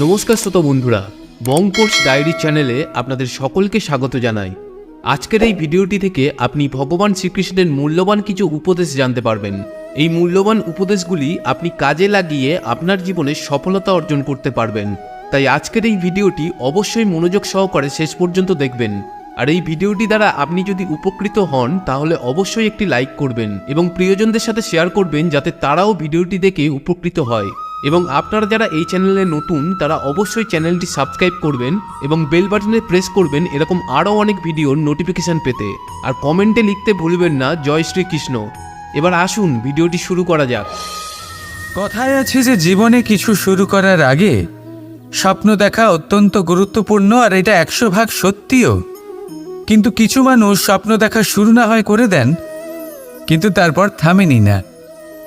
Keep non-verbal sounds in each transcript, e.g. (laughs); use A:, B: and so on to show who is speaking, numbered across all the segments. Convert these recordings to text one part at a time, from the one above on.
A: নমস্কার শ্রোত বন্ধুরা বংপোর্স ডায়েরি চ্যানেলে আপনাদের সকলকে স্বাগত জানাই। আজকের এই ভিডিওটি থেকে আপনি ভগবান শ্রীকৃষ্ণের মূল্যবান কিছু উপদেশ জানতে পারবেন। এই মূল্যবান উপদেশগুলি আপনি কাজে লাগিয়ে আপনার জীবনে সফলতা অর্জন করতে পারবেন। তাই আজকের এই ভিডিওটি অবশ্যই মনোযোগ সহকারে শেষ পর্যন্ত দেখবেন। আর এই ভিডিওটি দ্বারা আপনি যদি উপকৃত হন, তাহলে অবশ্যই একটি লাইক করবেন এবং প্রিয়জনদের সাথে শেয়ার করবেন যাতে তারাও ভিডিওটি দেখে উপকৃত হয়। এবং আপনারা যারা এই চ্যানেলে নতুন, তারা অবশ্যই চ্যানেলটি সাবস্ক্রাইব করবেন এবং বেল বাটনে প্রেস করবেন এরকম আরও অনেক ভিডিওর নোটিফিকেশান পেতে। আর কমেন্টে লিখতে ভুলবেন না, জয় শ্রীকৃষ্ণ। এবার আসুন, ভিডিওটি শুরু করা যাক।
B: কথায় আছে যে জীবনে কিছু শুরু করার আগে স্বপ্ন দেখা অত্যন্ত গুরুত্বপূর্ণ আর এটা একশো ভাগ সত্যিও। কিন্তু কিছু মানুষ স্বপ্ন দেখা শুরু না হয় করে দেন, কিন্তু তারপর থামেনি না।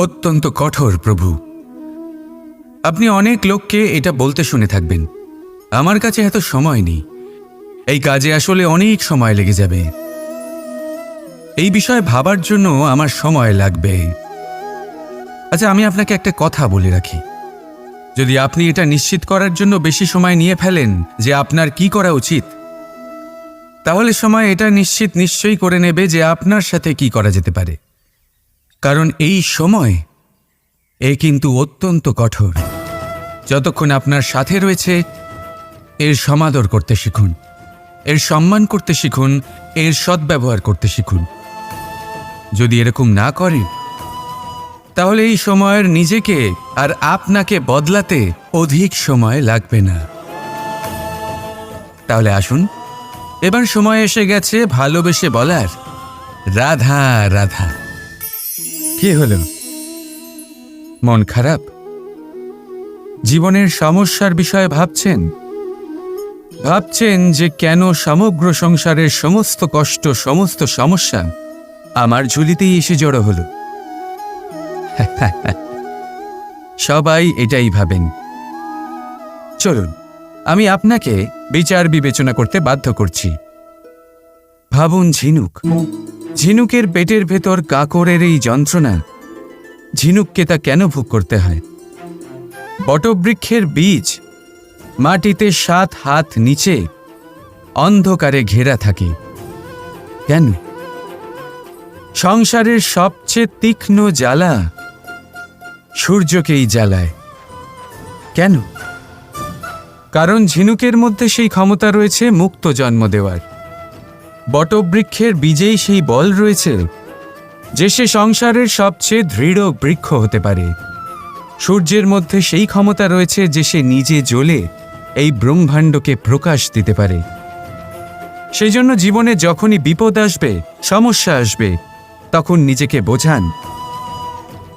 B: অত্যন্ত কঠোর, প্রভু। আপনি অনেক লোককে এটা বলতে শুনে থাকবেন। আমার কাছে এত সময় নেই। এই কাজে আসলে অনেক সময় লেগে যাবে। এই বিষয়ে ভাবার জন্য আমার সময় লাগবে। আচ্ছা আমি আপনাকে একটা কথা বলে রাখি। যদি আপনি এটা নিশ্চিত করার জন্য বেশি সময় নিয়ে ফেলেন যে আপনার কি করা উচিত, তাহলে সময় এটা নিশ্চিত নিশ্চয়ই করে নেবে যে আপনার সাথে কি করা যেতে পারে। কারণ এই সময় এ কিন্তু অত্যন্ত কঠোর। যতক্ষণ আপনার সাথে রয়েছে, এর সমাদর করতে শিখুন, এর সম্মান করতে শিখুন, এর সদ্ব্যবহার করতে শিখুন। যদি এরকম না করেন, তাহলে এই সময়ের নিজেকে আর আপনাকে বদলাতে অধিক সময় লাগবে না। তাহলে আসুন, এবার সময় এসে গেছে ভালোবেসে বলার রাধা রাধা। কি হলো মন খারাপ? জীবনের সমস্যার বিষয়ে ভাবছেন? ভাবছেন যে কেন সমগ্র সংসারের সমস্ত কষ্ট, সমস্ত সমস্যা আমার ঝুলিতেই এসে জড়ো হলো? (laughs) সবাই এটাই ভাবেন। চলুন, আমি আপনাকে বিচার বিবেচনা করতে বাধ্য করছি। ভাবুন ঝিনুক। ঝিনুকের পেটের ভেতর কাকরের এই যন্ত্রণা। ঝিনুককে তা কেন ভোগ করতে হয়? বটবৃক্ষের বীজ, মাটিতে সাত হাত নিচে অন্ধকারে ঘেরা থাকে। কেন? সংসারের সবচেয়ে তীক্ষ্ণ জ্বালা সূর্যকেই জ্বালায়। কেন? কারণ ঝিনুকের মধ্যে সেই ক্ষমতা রয়েছে মুক্ত জন্ম দেওয়ার। বটবৃক্ষের বীজেই সেই বল রয়েছে, যে সে সংসারের সবচেয়ে দৃঢ় বৃক্ষ হতে পারে। সূর্যের মধ্যে সেই ক্ষমতা রয়েছে যে সে নিজে জ্বলে এই ব্রহ্মাণ্ডকে প্রকাশ দিতে পারে। সেই জন্য জীবনে যখনই বিপদ আসবে, সমস্যা আসবে, তখন নিজেকে বোঝান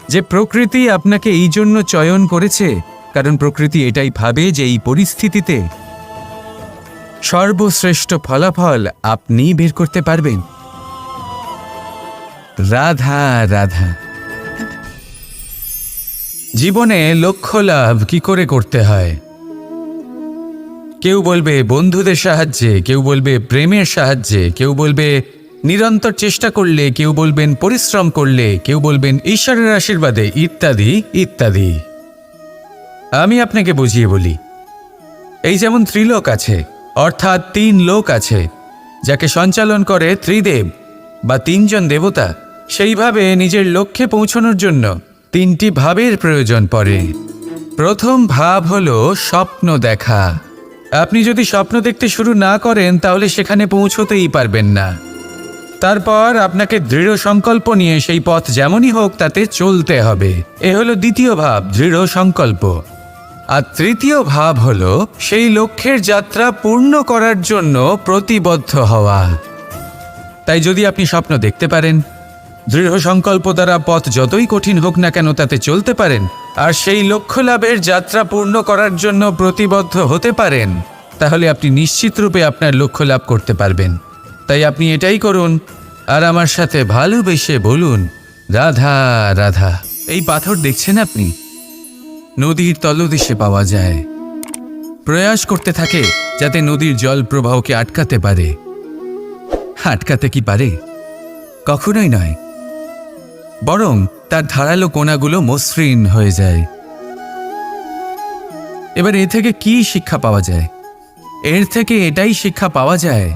B: যে প্রকৃতি আপনাকে এই জন্য চয়ন করেছে, কারণ প্রকৃতি এটাই ভাবে যে এই পরিস্থিতিতে সর্বশ্রেষ্ঠ ফলাফল আপনি বের করতে পারবেন। রাধা রাধা। জীবনে লক্ষ্য লাভ কি করে করতে হয়? কেউ বলবে বন্ধুদের সাহায্যে, কেউ বলবে প্রেমের সাহায্যে, কেউ বলবে নিরন্তর চেষ্টা করলে, কেউ বলবেন পরিশ্রম করলে, কেউ বলবেন ঈশ্বরের আশীর্বাদে, ইত্যাদি ইত্যাদি। আমি আপনাকে বুঝিয়ে বলি, এই যেমন ত্রিলোক আছে অর্থাৎ তিন লোক আছে, যাকে সঞ্চালন করে ত্রিদেব বা তিনজন দেবতা। সেইভাবে নিজের লক্ষ্যে পৌঁছানোর জন্য তিনটি ভাবের প্রয়োজন পড়ে। প্রথম ভাব হল স্বপ্ন দেখা। আপনি যদি স্বপ্ন দেখতে শুরু না করেন, তাহলে সেখানে পৌঁছতেই পারবেন না। তারপর আপনাকে দৃঢ় সংকল্প নিয়ে সেই পথ যেমনই হোক, তাতে চলতে হবে। এ হলো দ্বিতীয় ভাব, দৃঢ় সংকল্প। আর তৃতীয় ভাব হল, সেই লক্ষ্যের যাত্রা পূর্ণ করার জন্য প্রতিবদ্ধ হওয়া। তাই যদি আপনি স্বপ্ন দেখতে পারেন, দৃঢ় সংকল্প দ্বারা পথ যতই কঠিন হোক না কেন তাতে চলতে পারেন, আর সেই লক্ষ্য লাভের যাত্রা পূর্ণ করার জন্য প্রতিবদ্ধ হতে পারেন, তাহলে আপনি নিশ্চিত রূপে আপনার লক্ষ্য লাভ করতে পারবেন। তাই আপনি এটাই করুন, আর আমার সাথে ভালোবেসে বলুন, রাধা রাধা। এই পাথর দেখছেন আপনি? নদীর তলদেশে পাওয়া যায়। প্রয়াস করতে থাকে যাতে নদীর জল প্রবাহকে আটকাতে পারে। আটকাতে কি পারে? কখনোই নয়। বরং তার ধারালো কোনাগুলো মসৃণ হয়ে যায়। এবার এ থেকে কি শিক্ষা পাওয়া যায়? এর থেকে এটাই শিক্ষা পাওয়া যায়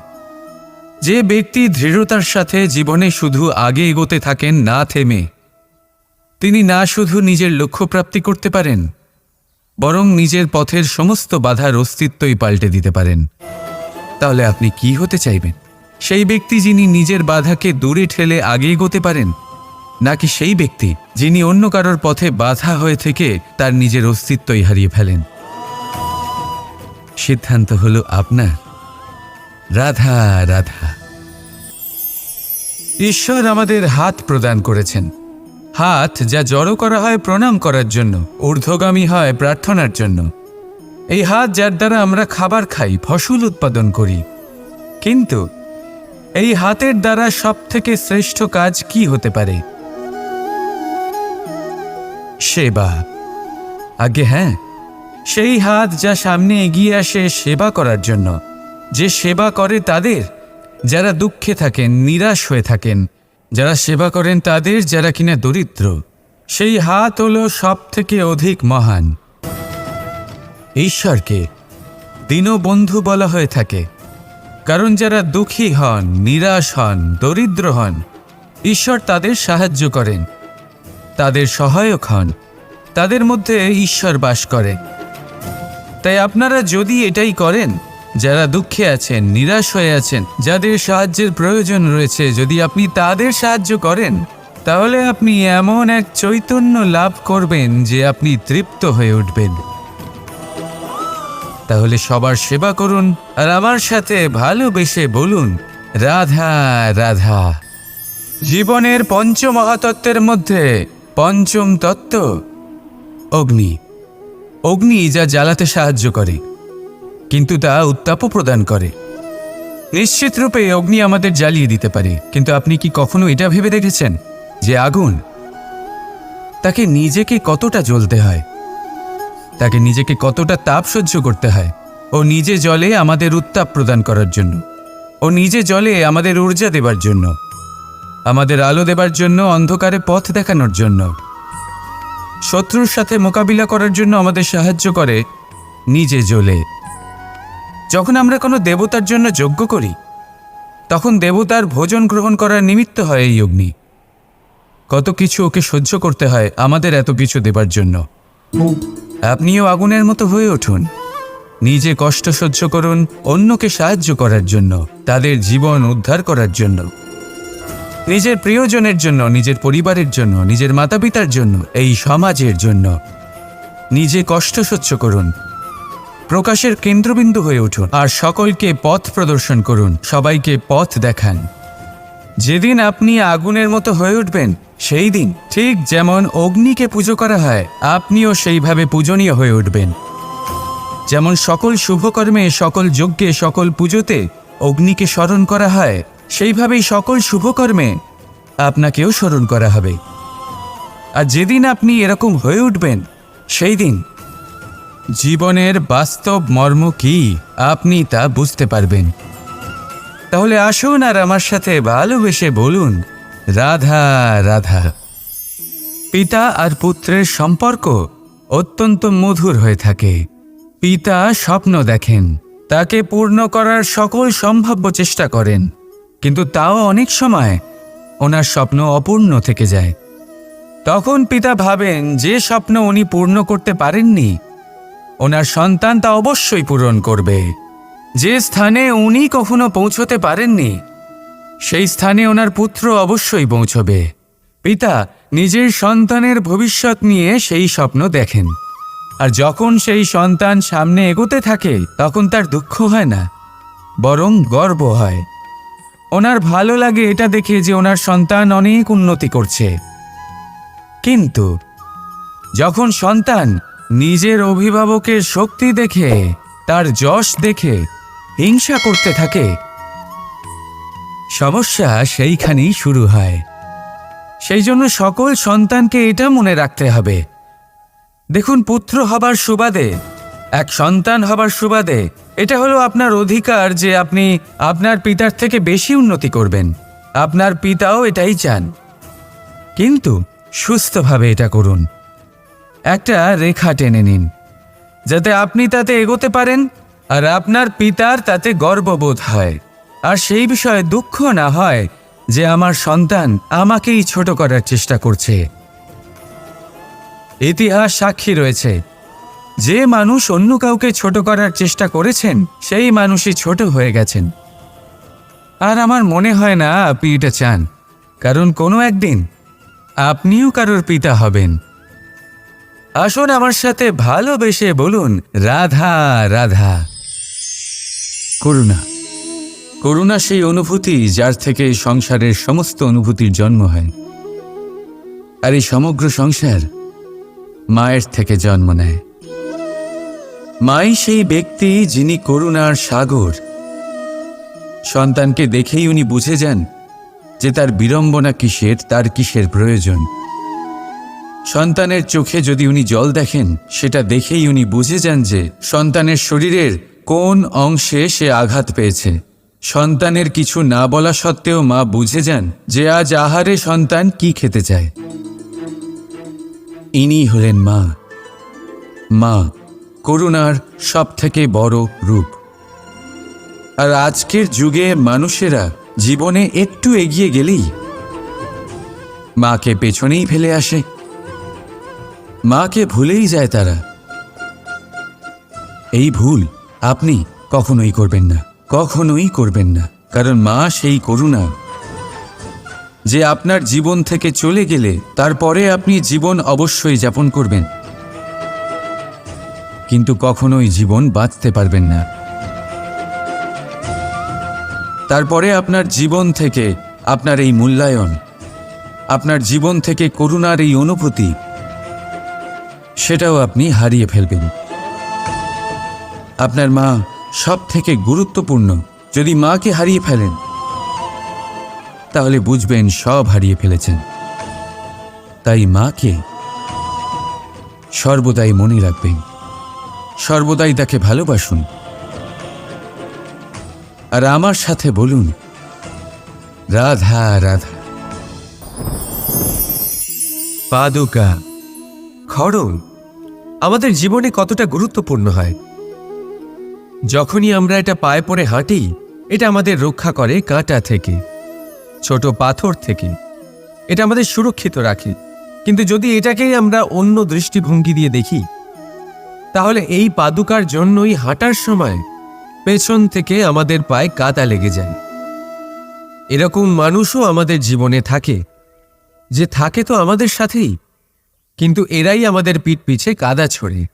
B: যে ব্যক্তি দৃঢ়তার সাথে জীবনে শুধু আগে এগোতে থাকেন না থেমে। তিনি না শুধু নিজের লক্ষ্য প্রাপ্তি করতে পারেন, বরং নিজের পথের সমস্ত বাধার অস্তিত্বই পাল্টে দিতে পারেন। তাহলে আপনি কি হতে চাইবেন? সেই ব্যক্তি যিনি নিজের বাধাকে দূরে ঠেলে আগে এগোতে পারেন, নাকি সেই ব্যক্তি যিনি অন্য কারোর পথে বাধা হয়ে থেকে তার নিজের অস্তিত্বই হারিয়ে ফেলেন? সিদ্ধান্ত হল আপনার। রাধা রাধা। ঈশ্বর আমাদের হাত প্রদান করেছেন। হাত যা জড়ো করা হয় প্রণাম করার জন্য, ঊর্ধ্বগামী হয় প্রার্থনার জন্য। এই হাত যার দ্বারা আমরা খাবার খাই, ফসল উৎপাদন করি। কিন্তু এই হাতের দ্বারা সব থেকে শ্রেষ্ঠ কাজ কি হতে পারে? সেবা। আগে হ্যাঁ সেই হাত যা সামনে এগিয়ে আসে সেবা করার জন্য। যে সেবা করে তাদের, যারা দুঃখে থাকেন, নিরাশ হয়ে থাকেন যারা সেবা করেন তাদের যারা কিনা দরিদ্র, সেই হাত হলো সব থেকে অধিক মহান। ঈশ্বরকে দীনবন্ধু বলা হয়ে থাকে। কারণ যারা দুঃখী হন, নিরাশ হন, দরিদ্র হন, ঈশ্বর তাদের সাহায্য করেন। তাদের সহায়ক হন, তাদের মধ্যে ঈশ্বর বাস করে। তাই আপনারা যদি এটাই করেন যারা দুঃখে আছেন, নিরাশ হয়ে আছেন, যাদের সাহায্যের প্রয়োজন রয়েছে, যদি আপনি তাদের সাহায্য করেন, তাহলে আপনি এমন এক চৈতন্য লাভ করবেন যে আপনি তৃপ্ত হয়ে উঠবেন। তাহলে সবার সেবা করুন আর আমার সাথে ভালোবেসে বলুন, রাধা রাধা। জীবনের পঞ্চ মহাতত্ত্বের মধ্যে পঞ্চম তত্ত্ব, অগ্নি। অগ্নি যা জ্বালাতে সাহায্য করে। কিন্তু তা উত্তাপও প্রদান করে। নিশ্চিত রূপে অগ্নি আমাদের জ্বালিয়ে দিতে পারে, কিন্তু আপনি কি কখনো এটা ভেবে দেখেছেন? যে আগুন, তাকে নিজেকে কতটা জ্বলতে হয়? তাকে নিজেকে কতটা তাপ সহ্য করতে হয়? ও নিজে জলে আমাদের উত্তাপ প্রদান করার জন্য। ও নিজে জলে আমাদের ঊর্জা দেবার জন্য। আমাদের আলো দেবার জন্য, অন্ধকারে পথ দেখানোর জন্য। শত্রুর সাথে মোকাবিলা করার জন্য আমাদের সাহায্য করে নিজে জ্বলে। যখন আমরা কোনো দেবতার জন্য যজ্ঞ করি, তখন দেবতার ভোজন গ্রহণ করার নিমিত্ত হয় এই অগ্নি। কত কিছু ওকে সহ্য করতে হয় আমাদের এত কিছু দেবার জন্য। আপনিও আগুনের মতো হয়ে উঠুন। নিজে কষ্ট সহ্য করুন অন্যকে সাহায্য করার জন্য, তাদের জীবন উদ্ধার করার জন্য। নিজের প্রিয়জনের জন্য, নিজের পরিবারের জন্য, নিজের মাতা পিতার জন্য, এই সমাজের জন্য। নিজে কষ্ট সহ্য করুন। প্রকাশের কেন্দ্রবিন্দু হয়ে উঠুন আর সকলকে পথ প্রদর্শন করুন। সবাইকে পথ দেখান। যেদিন আপনি আগুনের মতো হয়ে উঠবেন, সেই দিন ঠিক যেমন অগ্নিকে পুজো করা হয়, আপনিও সেইভাবে পূজনীয় হয়ে উঠবেন। যেমন সকল শুভকর্মে, সকল যজ্ঞে, সকল পুজোতে অগ্নিকে স্মরণ করা হয়, সেইভাবেই সকল শুভকর্মে আপনাকেও স্মরণ করা হবে। আর যেদিন আপনি এরকম হয়ে উঠবেন, সেই দিন জীবনের বাস্তব মর্ম কি? আপনি তা বুঝতে পারবেন। তাহলে আসুন আর আমার সাথে ভালোবেসে বলুন, রাধা রাধা। পিতা আর পুত্রের সম্পর্ক অত্যন্ত মধুর হয়ে থাকে। পিতা স্বপ্ন দেখেন, তাকে পূর্ণ করার সকল সম্ভাব্য চেষ্টা করেন। কিন্তু তাও অনেক সময় ওনার স্বপ্ন অপূর্ণ থেকে যায়। তখন পিতা ভাবেন, যে স্বপ্ন উনি পূর্ণ করতে পারেননি ওনার সন্তান তা অবশ্যই পূরণ করবে। যে স্থানে উনি কখনো পৌঁছতে পারেননি, সেই স্থানে ওনার পুত্র অবশ্যই পৌঁছবে। পিতা নিজের সন্তানের ভবিষ্যৎ নিয়ে সেই স্বপ্ন দেখেন। আর যখন সেই সন্তান সামনে এগোতে থাকে, তখন তার দুঃখ হয় না, বরং গর্ব হয়। ওনার ভালো লাগে এটা দেখে যে ওনার সন্তান অনেক উন্নতি করছে। কিন্তু যখন সন্তান নিজের অভিভাবকের শক্তি দেখে, তার যশ দেখে, হিংসা করতে থাকে। সমস্যা সেইখানেই শুরু হয়। সেই জন্য সকল সন্তানকে এটা মনে রাখতে হবে। দেখুন, পুত্র হবার সুবাদে, এক সন্তান হবার সুবাদে, এটা হলো আপনার অধিকার যে আপনি আপনার পিতার থেকে বেশি উন্নতি করবেন। আপনার পিতাও এটাই চান। কিন্তু সুস্থভাবে এটা করুন। একটা রেখা টেনে নিন, যাতে আপনি তাতে এগোতে পারেন আর আপনার পিতার তাতে গর্ববোধ হয়। আর সেই বিষয়ে দুঃখ না হয় যে আমার সন্তান আমাকেই ছোট করার চেষ্টা করছে। ইতিহাস সাক্ষী রয়েছে, যে মানুষ অন্য কাউকে ছোট করার চেষ্টা করেছেন, সেই মানুষই ছোট হয়ে গেছেন। আর আমার মনে হয় না আপনি এটা চান কারণ কোনো একদিন আপনিও কারোর পিতা হবেন। আসুন আমার সাথে ভালোবেসে বলুন, রাধা রাধা। করুণা। করুণা সেই অনুভূতি যার থেকে সংসারের সমস্ত অনুভূতির জন্ম হয়। আর এই সমগ্র সংসার মায়ের থেকে জন্ম নেয়। মাই সেই ব্যক্তি যিনি করুণার সাগর। সন্তানকে দেখেই উনি বুঝে যান যে তার বিড়ম্বনা কিসের, তার কিসের প্রয়োজন। সন্তানের চোখে যদি উনি জল দেখেন, সেটা দেখেই উনি বুঝে যান যে সন্তানের শরীরের কোন অংশে সে আঘাত পেয়েছে। সন্তানের কিছু না বলা সত্ত্বেও মা বুঝে যান যে আজ আহারে সন্তান কি খেতে চায়। ইনি হলেন মা। মা করুণার সব থেকে বড় রূপ। আর আজকের যুগে মানুষেরা জীবনে একটু এগিয়ে গেলেই মাকে পেছনেই ফেলে আসে। মাকে ভুলেই যায় তারা। এই ভুল আপনি কখনোই করবেন না, কখনোই করবেন না, কারণ মা সেই করুণা। যে আপনার জীবন থেকে চলে গেলে তারপরে আপনি জীবন অবশ্যই যাপন করবেন। কিন্তু কখনোই জীবন বাঁচতে পারবেন না। তারপরে আপনার জীবন থেকে আপনার এই মূল্যায়ন, আপনার জীবন থেকে করুণার এই অনুভূতি সেটাও আপনি হারিয়ে ফেলবেন। আপনার মা সব থেকে গুরুত্বপূর্ণ, যদি মাকে হারিয়ে ফেলেন, তাহলে বুঝবেন সব হারিয়ে ফেলেছেন। তাই মাকে সর্বদাই মনে রাখবেন। সর্বদাই তাকে ভালোবাসুন। আর আমার সাথে বলুন, রাধা রাধা।
C: পাদুকা। খড়ম আমাদের জীবনে কতটা গুরুত্বপূর্ণ হয়। যখনই আমরা এটা পায়ে পড়ে হাঁটি, এটা আমাদের রক্ষা করে কাঁটা থেকে, ছোট পাথর থেকে। এটা আমাদের সুরক্ষিত রাখে। কিন্তু যদি এটাকেই আমরা অন্য দৃষ্টিভঙ্গি দিয়ে দেখি, তাহলে এই পাদুকার জন্যই হাঁটার সময় পেছন থেকে আমাদের পায়ে কাদা লেগে যায়। এরকম মানুষও আমাদের জীবনে থাকে। যে থাকে তো আমাদের সাথেই। কিন্তু এরাই আমাদের পিঠ পিছে কাদা ছড়ে।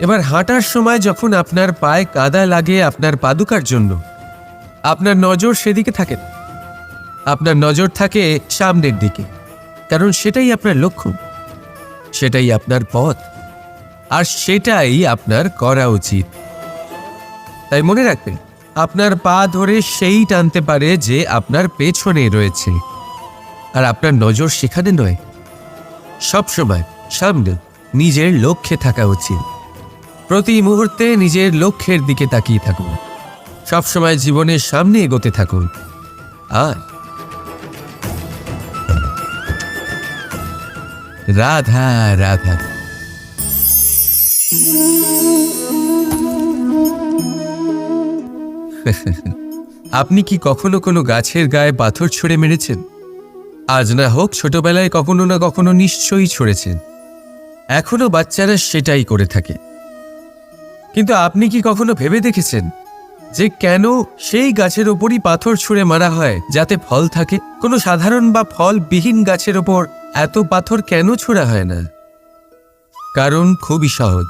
C: এবার হাঁটার সময় যখন আপনার পায়ে কাদা লাগে, আপনার পাদুকার জন্য। আপনার নজর সেদিকে থাকে না। আপনার নজর থাকে সামনের দিকে। কারণ সেটাই আপনার লক্ষ্য। সেটাই আপনার পথ। আর সেটাই আপনার করা উচিত। তাই মনে রাখবেন, আপনার পা ধরে সেই টানতে পারে যে আপনার পেছনে রয়েছে। আর আপনার নজর সেখানে নয়। সবসময় সামনে নিজের লক্ষ্যে থাকা উচিত। প্রতি মুহূর্তে নিজের লক্ষ্যের দিকে তাকিয়ে থাকুন। সবসময় জীবনের সামনে এগোতে থাকুন। আর রাধা রাধা। আপনি কি কখনো কোনো গাছের গায়ে পাথর ছুঁড়ে মেরেছেন? আজ না হোক ছোটবেলায় কখনো না কখনো নিশ্চয়ই ছড়েছেন। এখনও বাচ্চারা সেটাই করে থাকে। কিন্তু আপনি কি কখনো ভেবে দেখেছেন যে কেন সেই গাছের ওপরই পাথর ছুঁড়ে মারা হয়, যাতে ফল থাকে? কোনো সাধারণ বা ফলবিহীন গাছের ওপর এত পাথর কেন ছোড়া হয় না? কারণ খুবই সহজ।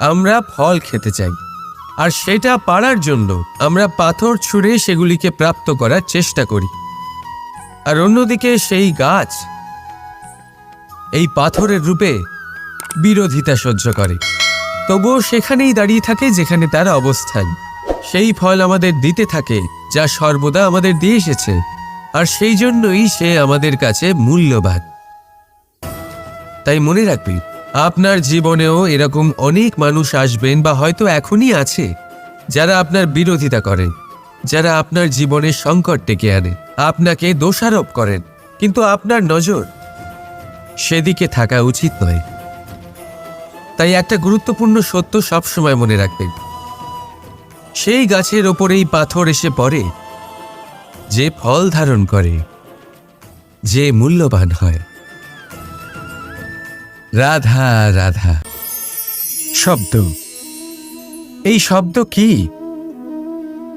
C: আমরা ফল খেতে চাই, আর সেটা পারার জন্য। আমরা পাথর ছুঁড়ে সেগুলিকে প্রাপ্ত করার চেষ্টা করি। আর অন্যদিকে সেই গাছ এই পাথরের রূপে বিরোধিতা সহ্য করে। তবুও সেখানেই দাঁড়িয়ে থাকে যেখানে তার অবস্থান। সেই ফল আমাদের দিতে থাকে, যা সর্বদা আমাদের দিয়ে এসেছে। আর সেই জন্যই সে আমাদের কাছে মূল্যবান। তাই মনে রাখবি, আপনার জীবনেও এরকম অনেক মানুষ আসবেন বা হয়তো এখনই আছে, যারা আপনার বিরোধিতা করেন। যারা আপনার জীবনে সংকট ডেকে আনে, আপনাকে দোষারোপ করেন, কিন্তু আপনার নজর সেদিকে থাকা উচিত নয়। তাই একটা গুরুত্বপূর্ণ সত্য সবসময় মনে রাখবেন। সেই গাছের ওপরেই পাথর এসে পড়ে, যে ফল ধারণ করে, যে মূল্যবান হয়। রাধা রাধা।
B: শব্দ। এই শব্দ কি?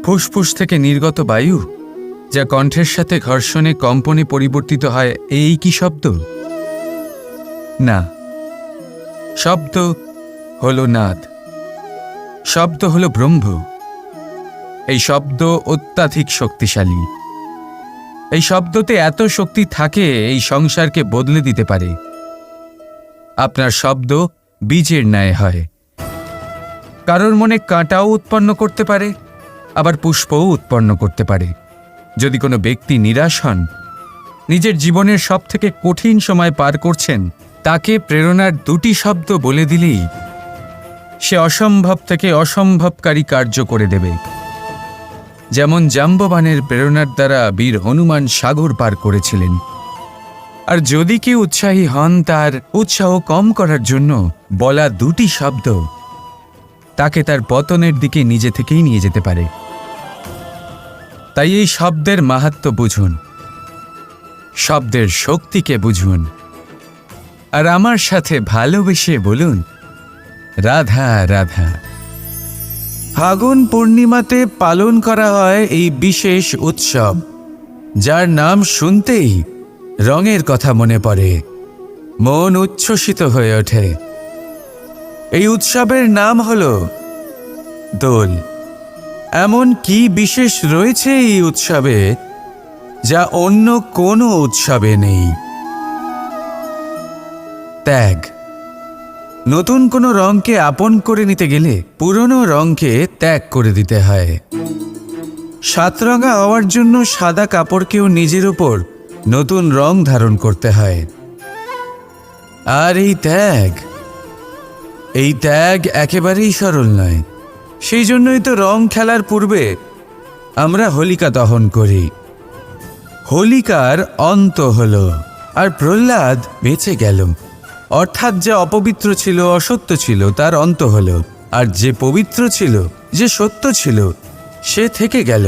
B: ফুসফুস থেকে নির্গত বায়ু, যা কণ্ঠের সাথে ঘর্ষণে কম্পনে পরিবর্তিত হয়, এই কি শব্দ? না। শব্দ হলো নাদ। শব্দ হলো ব্রহ্ম। এই শব্দ অত্যাধিক শক্তিশালী। এই শব্দতে এত শক্তি থাকে, এই সংসারকে বদলে দিতে পারে। আপনার শব্দ বীজের ন্যায় হয়। কারোর মনে কাঁটাও উৎপন্ন করতে পারে আবার পুষ্পও উৎপন্ন করতে পারে। যদি কোনো ব্যক্তি নিরাশ হন, নিজের জীবনের সব থেকে কঠিন সময় পার করছেন, তাকে প্রেরণার দুটি শব্দ বলে দিলেই সে অসম্ভব থেকে অসম্ভবকারী কার্য করে দেবে। যেমন জাম্ববানের প্রেরণার দ্বারা বীর হনুমান সাগর পার করেছিলেন। আর যদি কেউ উৎসাহী হন, তার উৎসাহ কম করার জন্য বলা দুটি শব্দ, তাকে তার পতনের দিকে নিজে থেকেই নিয়ে যেতে পারে। তাই এই শব্দের মাহাত্ম বুঝুন। শব্দের শক্তিকে বুঝুন। আর আমার সাথে ভালোবেসে বলুন, রাধা রাধা। ফাগুন পূর্ণিমাতে পালন করা হয় এই বিশেষ উৎসব, যার নাম শুনতেই রঙের কথা মনে পড়ে, মন উচ্ছ্বসিত হয়ে ওঠে। এই উৎসবের নাম হল দোল। এমন কি বিশেষ রয়েছে এই উৎসবে, যা অন্য কোনো উৎসবে নেই? ত্যাগ। নতুন কোনো রঙকে আপন করে নিতে গেলে পুরনো রঙকে ত্যাগ করে দিতে হয়। সাতরঙা হওয়ার জন্য সাদা কাপড়কেও নিজের উপর নতুন রং ধারণ করতে হয়। আর এই ত্যাগ? এই ত্যাগ একেবারেই সরল নয়। সেই জন্যই তো রং খেলার পূর্বে আমরা হোলিকা দহন করি। হোলিকার অন্ত হল আর প্রহ্লাদ বেঁচে গেল। অর্থাৎ যে অপবিত্র ছিল, অসত্য ছিল, তার অন্ত হল। আর যে পবিত্র ছিল, যে সত্য ছিল, সে থেকে গেল।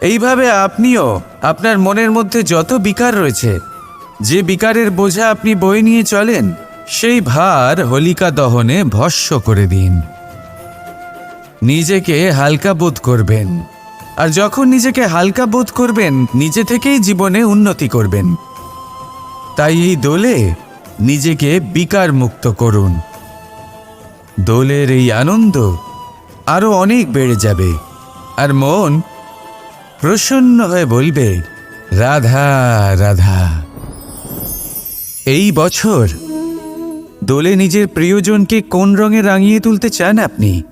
B: এইভাবে আপনিও আপনার মনের মধ্যে যত বিকার রয়েছে, যে বিকারের বোঝা আপনি বয়ে নিয়ে চলেন, সেই ভার হোলিকা দহনে ভস্য করে দিন। নিজেকে হালকা বোধ করবেন। আর যখন নিজেকে হালকা বোধ করবেন, নিজে থেকেই জীবনে উন্নতি করবেন। তাই এই দোলে নিজেকে বিকার মুক্ত করুন। দোলের এই আনন্দ আরও অনেক বেড়ে যাবে। আর মন প্রসন্ন হয়ে বলবে, রাধা রাধা। এই বছর দোলে নিজের প্রিয়জনকে কোন রঙে রাঙিয়ে তুলতে চান আপনি?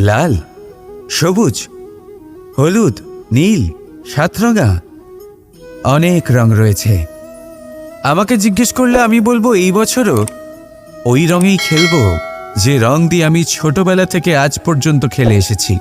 B: লাল, সবুজ, হলুদ, নীল সাতরঙা অনেক রং রয়েছে। আমাকে জিজ্ঞেস করলে আমি বলব, এই বছরও ওই রঙেই খেলব, যে রং দিয়ে আমি ছোটবেলা থেকে আজ পর্যন্ত খেলে এসেছি।